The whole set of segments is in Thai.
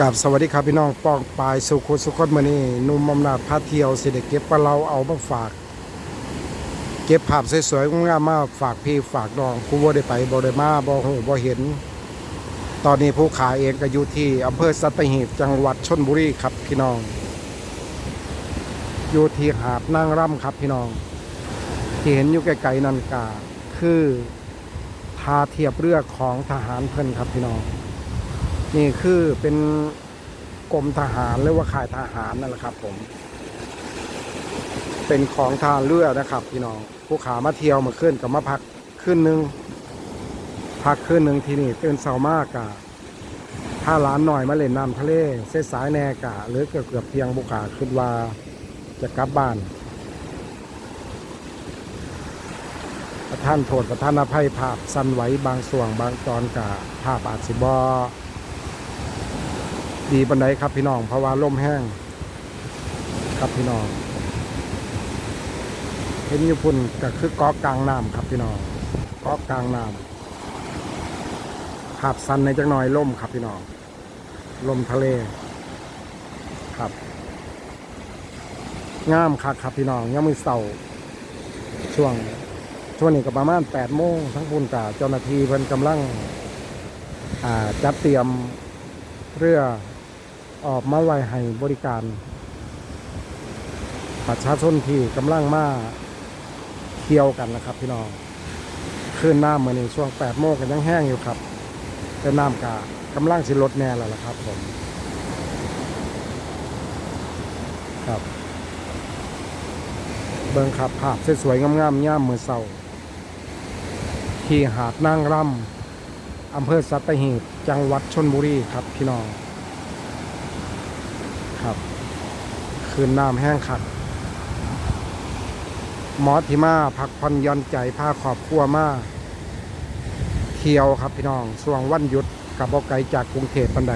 กับสวัสดีครับพี่น้องปองปลายสุขุสุขคนมือนี้หนุ่มอำนาจพาเที่ยวสิเด็กเก็บปลาเราเอามาฝาก เก็บภาพสวยๆงามมาฝากพี่ฝากน้องผู้บ่ได้ไปบ่ได้มาบ่ฮู้บ่เห็น ตอนนี้ผู้ขายเองก็อยู่ที่อำเภอสัตหีบจังหวัดชนบุรีครับพี่น้อง อยู่ที่หาดนางร่ำครับพี่น้อง ที่เห็นอยู่ไกลๆนั่นก็คือท่าเทียบเรือของทหารเพิ่นครับพี่น้อง นี่คือเป็นกรมทหารหรือว่าข่ายทหารนั่นแหละครับ ผม เป็นของทางเรือนะครับ พี่น้องผู้ขามาเที่ยวมาขึ้นกับมาพักขึ้นหนึ่งพักขึ้นหนึ่งที่นี่ตื่นเช้ามากกะถ้าร้านหน่อยมาเล่นน้ำทะเลเส้นสายแนกะ หรือเกือบเกือบเพียงบุขาขึ้นว่าจะกลับบ้าน ประท่านโทษประท่านอภัยภาพสั้นไหวบางส่วนบางตอนกะภาพอาจสิบอ ดีบันไดครับพี่น้องเพราะว่าล่มแห้ง ครับพี่น้องเห็นอยู่พุ่นก็คือกาะกลางน้ำครับพี่น้องเกาะกลางน้ำภาพสั้นในจังหน่อยล่มครับพี่น้องลมทะเลครับงามคักครับพี่น้องยังมือเสาช่วงช่วงนี้ก็ประมาณแปดโมงทั้งพุ่นกับเจ้าหน้าที่เพิ่นกำลังจัดเตรียมเรือ ออกมาไว้ให้บริการ ประชาชนที่กำลังมาเที่ยวกันนะครับ พี่น้องคลื่นน้ำเมาในช่วงแปดโมงกันยังแห้งอยู่ครับ แต่น้ำกากำลังสิลดแน่แล้วล่ะครับผมครับเบิ่งขับภาพสวยๆงามๆย่ามมือเศร้าที่หาดนางรำอำเภอสัตหีบจังหวัดชนบุรีครับพี่น้อง ครับ คืนน้ำแห้งขัดมอที่มาพักผ่อนยอนใจพาครอบครัวมาเที่ยวครับพี่น้องช่วงวันหยุดกับบอไกลจากกรุงเทพปันใด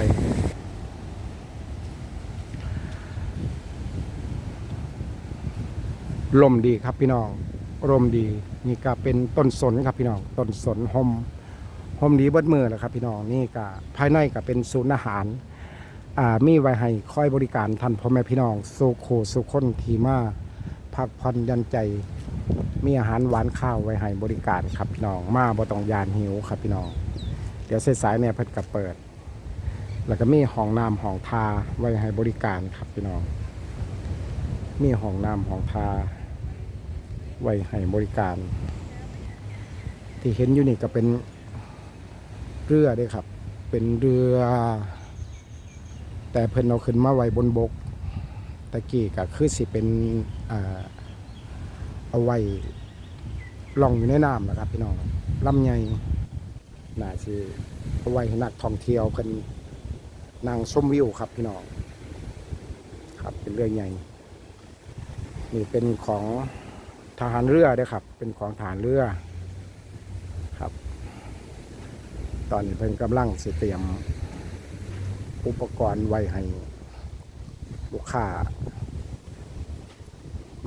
ลมดีครับพี่น้องลมดีนี่ก็เป็นต้นสนครับพี่น้องต้นสนหมโฮมดีเบิดมือแหละครับพี่น้องนี่ก็ภายในก็เป็นศูนย์อาหาร มีไว้ให้คอยบริการท่านพ่อแม่พี่น้องสุโคสุคนทีมาพักผ่อนยันใจ มีอาหารหวานข้าวไว้ให้บริการครับพี่น้อง มาบ่ต้องยานหิวครับพี่น้อง เดี๋ยวสายๆเนี่ยเพิ่นก็เปิด แล้วก็มีห้องน้ำห้องทาไว้ให้บริการครับพี่น้อง มีห้องน้ำห้องทาไว้ให้บริการ ที่เห็นอยู่นี่ก็เป็นเรือด้วยครับ เป็นเรือ แต่เพิ่นเอาขึ้นมาไว้บนบกตะกี้ก็คือสิเป็นอ่าเอาไว้ล่องอยู่ในน้ำนะครับ พี่น้องลำใหญ่น่าสิเอาไว้ให้นักท่องเที่ยวเพิ่นนั่งชมวิวครับพี่น้องครับเป็นเรื่องใหญ่นี่เป็นของทหารเรือเด้วยครับ เป็นของทหารเรือครับ ตอนนี้เพิ่นกำลังสิเตรียม อุปกรณ์ไว้ให้ลูกค้า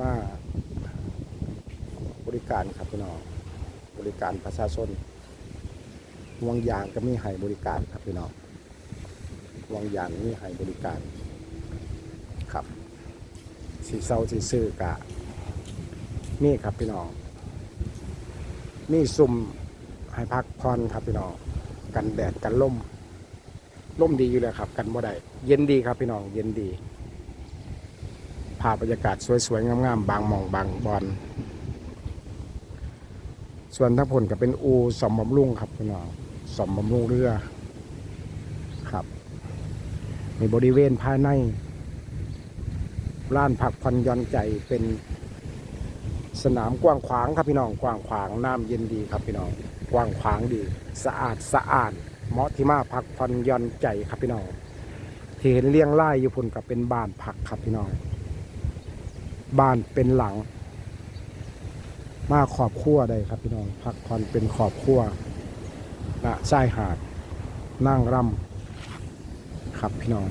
มาบริการครับพี่น้อง บริการประชาชนห่วงยางก็มีให้บริการครับพี่น้องห่วงยางมีให้บริการครับสีเศร้าสีซื้อกะมีครับพี่น้องมีซุ่มให้พักผ่อนครับพี่น้อง กันแดดกันล่ม ล่มดีอยู่เลยครับ กันบ่ได้เย็นดีครับพี่น้องเย็นดีภาพบรรยากาศสวยๆงามๆบางมองบางบอนส่วนทั้งผลก็เป็นอูสมบำรุงครับพี่น้องสมบำรุงเรือครับ ในบริเวณภายในร้านผักพันยอนใจเป็นสนามกว้างขวางครับพี่น้องกว้างขวางน้ำเย็นดีครับพี่น้องกว้างขวางดี สะอาดสะอาด เหมาะที่มาพักผ่อนย่อนใจครับพี่น้องที่เห็นเลี้ยงไล่อยู่พุ่นกับเป็นบ้านพักครับพี่น้องบ้านเป็นหลัง มาขอบครัวได้ครับพี่น้องพักผ่อนเป็นขอบครัวณชายหาดนั่งร่ำครับพี่น้อง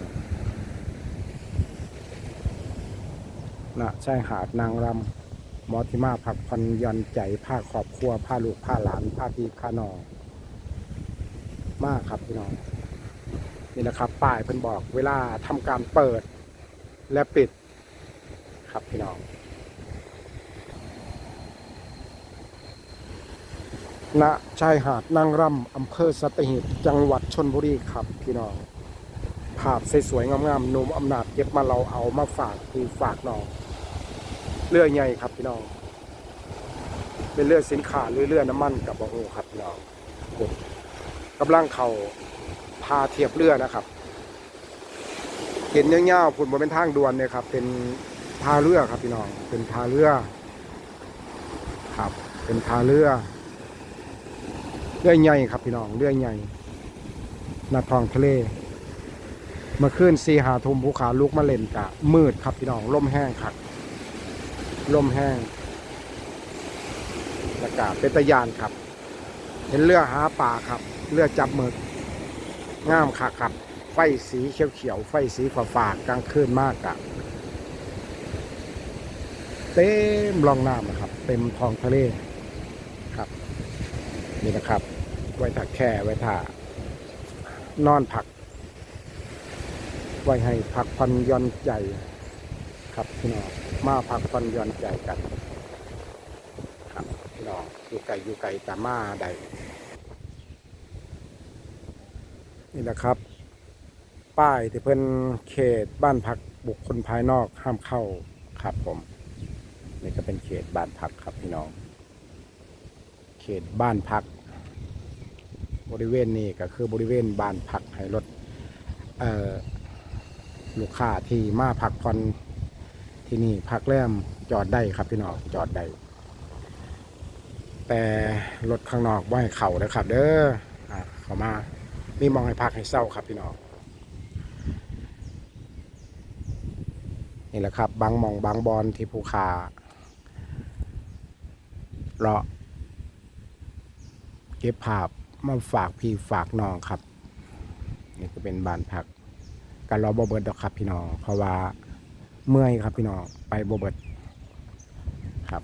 ณชายหาดนางรำมอที่มาพักผ่อนย่อนใจผ้าครอบครัวผ้าลูกผ้าหลานผ้าพี่ผ้านอง มากครับพี่น้องนี่นะครับ ป้ายเพิ่นบอกเวลาทำการเปิดและปิดครับพี่น้อง ณ ชายหาดนางรำอำเภอสัตหีบจังหวัดชนบุรีครับพี่น้อง ภาพสวยๆงามๆนุ่มอำนาจเก็บมาเราเอามาฝากคือฝากน้องเรือใหญ่ครับพี่น้อง เป็นเรือสินค้าหรือเรือน้ำมันกับบะโฮครับพี่น้อง กำลังเขาพาเทียบเรือนะครับ เห็นเงี้ยวๆผุนบนเป็นทางด่วนเนี่ยครับ เป็นทาเรือครับพี่น้องเป็นทาเรือครับ เป็นทาเรือเรือใหญ่ครับพี่น้องเรือใหญ่นาทองทะเลมื่อคืนซีหาทุมภูขาลุกมาเล่นกะมืดครับพี่น้องลมแห้งครับลมแห้งอากาศเป็นตะยานครับ เห็นเรือหาป่าครับ เรือจับหมึกงามคักครับ ไฟสีเขียวๆไฟสีฟ้าฝากกลางคืนมากอะเต็มรองน้ำนะครับ เต็มท้องทะเลครับ นี่นะครับ ไว้ถักแค่ไว้ถ่านอนผัก ไว้ให้พักผ่อนย่อนใจครับพี่น้องมาพักผ่อนย่อนใจกัน ครับพี่น้องอยู่ไกลอยู่ไกลแต่มาใด นี่แหละครับ ป้ายที่เพิ่นเขตบ้านพักบุคคลภายนอกห้ามเข้าครับผมนี่ก็เป็นเขตบ้านพักครับพี่น้อง เขตบ้านพัก บริเวณนี้ก็คือบริเวณบ้านพักให้รถลูกค้าที่มาพักผ่อนที่นี่พักแรมจอดได้ครับพี่น้องจอดได้แต่รถข้างนอกว่าให้เข่านะครับ เด้ออเขามา มีมองให้พักให้เศร้าครับพี่น้องนี่แหละครับ บางมองบางบอลที่ภูคาเลาะเก็บภาพมาฝากพี่ฝากน้องครับ นี่ก็เป็นบ้านพักการรอบเบิดดอกครับพี่น้องเพราะว่าเมื่อยครับพี่น้องไปบเบิร์ดครับ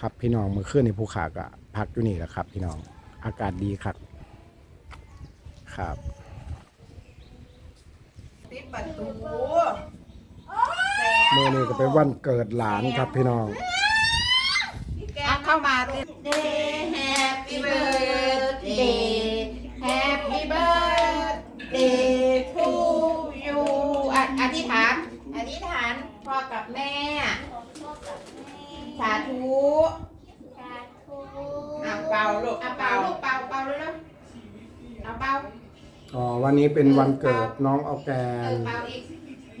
ครับพี่น้องเมื่อคืนในภูเขาก็พักอยู่นี่แหละครับ พี่น้อง อากาศดีครับครับปิดประตูเมื่อนี้ก็เป็นวันเกิดหลานครับพี่น้อง เอาเข้ามาเต้น Happy birthday Happy birthday to you อะอธิษฐานอธิษฐานพ่อกับแม่ สาธุอะเป่าลูก อะเป่าลูกเป่าเป่าเลยลูกเอาเป่าอ๋อวันนี้เป็นวันเกิดน้องเอาแกเอนอเป่าอีก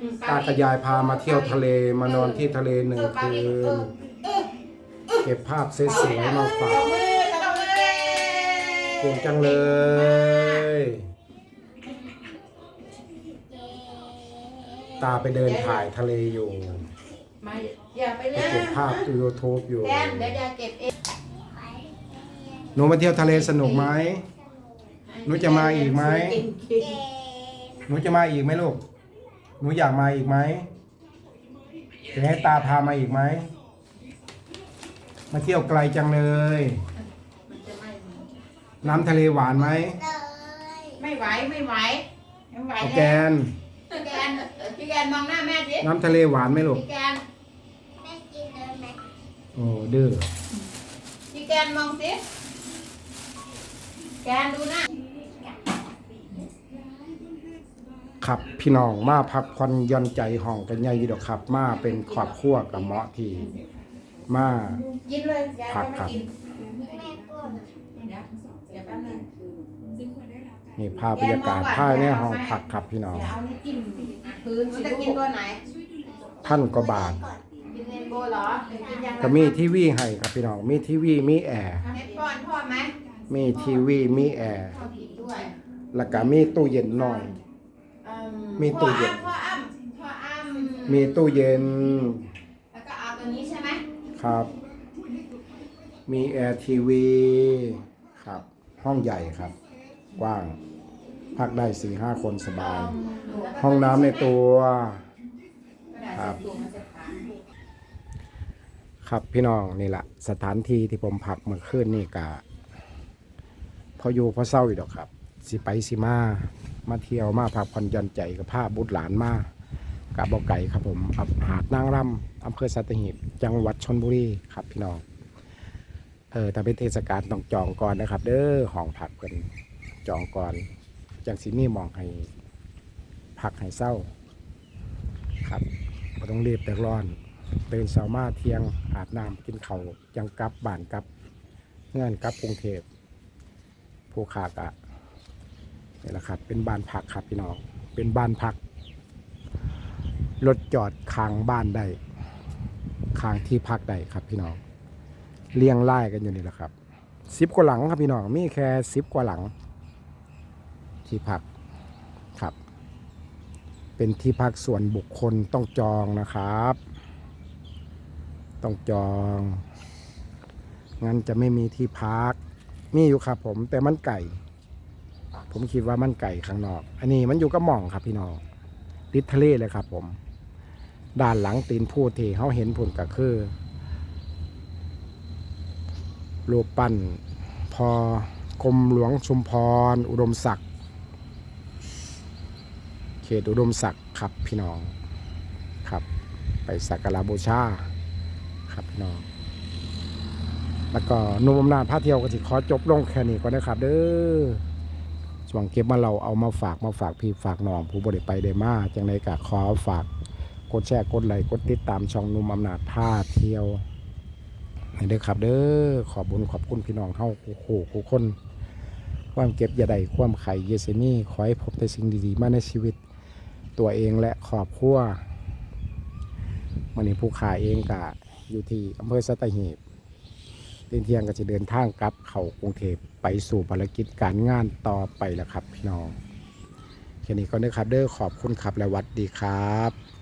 อืมเป่ตากับยายพามาเที่ยวทะเลมานอนที่ทะเลหนึ่งเออเป่าคือีกเออนเออเก็บภาพสวยๆมาฝากตบมือตบมือเก่งจังเลย ตาไปเดินถ่ายทะเลอยู่มาอย่าไปไปเล่นเก็บภาพยูทูบอยู่แดนเดี๋ยวยายเก็บเอง หนูมาเที่ยวทะเลสนุกไหมหนูจะมาอีกไหมหนูจะมาอีกไหมลูก หนูอยากมาอีกไหมจะให้ตาพามาอีกไหม มาเที่ยวไกลจังเลยมันจะไม่น้ำทะเลหวานไหมไม่ไหวไม่ไหวไม่ไหวโอแล้วแกนพี่แกนพี่แกนมองหน้าแม่สิน้ำทะเลหวานไหมลูกพี่แกนโอ้ดื้อพี่แกนมองสิ แกนดูหน้าครับพี่น้องมาพักผ่อนหย่อนใจห้องกันใหญ่อยู่ดอกครับ มาเป็นครอบครัวกับเหมาะที่มากินเลยยายผักไม่ครับกินเดี๋ยวเดี๋ยวแป๊บนึงนี่ภาพบรรยากาศภายในห้องพักครับพี่น้อง เดี๋ยวเอานี่จิ้มพื้นมันจะกินตัวไหนท่านก็บาท กินเรนโบว์เหรอหรือกินยังไงก็มีทีวีให้ครับพี่น้อง มีทีวีมีแอร์ เม็ดป้อนพ่อไหม มีทีวี มีแอร์พ่อกินด้วยแล้วก็มีตู้เย็นหน่อยเอิ่มีตู้เย็น พ่ออ้ำพ่ออ้ำพ่ออ้ำมีตู้เย็นแล้วก็เอาตัวนี้ใช่ไหมครับ มีแอร์ทีวีครับ ห้องใหญ่ครับ กว้าง พักได้สี่ห้าคนสบายห้องน้ำในตัวครับครับพี่น้องนี่แหละสถานที่ที่ผมพักเมื่อคืนนี่กะ พออยู่พอเศร้าอีกดอกครับ สิไปสิมา มาเที่ยวมาพักผ่อนหย่อนใจกับภาพบุตรหลานมากับบอกไก่ครับผมอำหาดนางรำอำเภอสัตหีบจังหวัดชนบุรีครับพี่น้องเออแต่เป็นเทศกาลต้องจองก่อนนะครับ เด้อห้องพักเป็นจองก่อนจังสิมีหมองให้พักให้เศร้า ครับบ่ต้องรีบแต่ร้อนตื่นเช้ามาเที่ยงอาบน้ำกินเขาจังกลับบ้านกลับเงื่อนกลับกรุงเทพ ผู้ขากะนี่แหละครับ เป็นบ้านพักครับพี่น้อง เป็นบ้านพัก รถจอดค้างบ้านได้ค้างที่พักได้ครับพี่น้องเรียงไล่กันอยู่นี่แหละครับสิบกว่าหลังครับพี่น้อง มีแค่สิบกว่าหลัง ที่พักครับ เป็นที่พักส่วนบุคคลต้องจองนะครับ ต้องจอง งั้นจะไม่มีที่พัก มีอยู่ครับ ผมแต่มันไก่ ผมคิดว่ามันไก่ข้างนอก อันนี้มันอยู่กับหม่องครับพี่น้องติดทะเลเลยครับ ผม ด้านหลังตีนผู้ที่เขาเห็นผลก็คือรูปปั้นพอกรมหลวงชุมพร อุดมศักดิ์เขตอุดมศักดิ์ครับพี่น้องครับ ไปสักการะบูชาครับพี่น้อง แล้วก็นุ่มอำนาจพาเที่ยวก็สิขอจบลงแค่นี้ก่อนนะครับ เด้อช่วงเก็บมาเราเอามาฝากมาฝากพี่ฝากน้องผู้บริไปได้มาจังไรก็ขอฝากกดแชร์กดไลค์กดติดตามช่องนุ่มอำนาจพาเที่ยวให้เด้อครับ เด้อขอบุญขอบคุณพี่น้องเฮาคู่คู่คู่คน ความเก็บอย่าใดความไข่เยเซนี่ขอให้พบแต่สิ่งดีๆ มาในชีวิต ตัวเองและครอบครัววันนี้ผู้ขายเองกะอยู่ที่อำเภอสัตหีบ เที่ยงเที่ยงก็จะเดินทางกลับเข้ากรุงเทพไปสู่ภารกิจการงานต่อไปแล้วครับ พี่น้องแค่นี้ก็เด้อครับเด้อขอบคุณครับและวัดดีครับ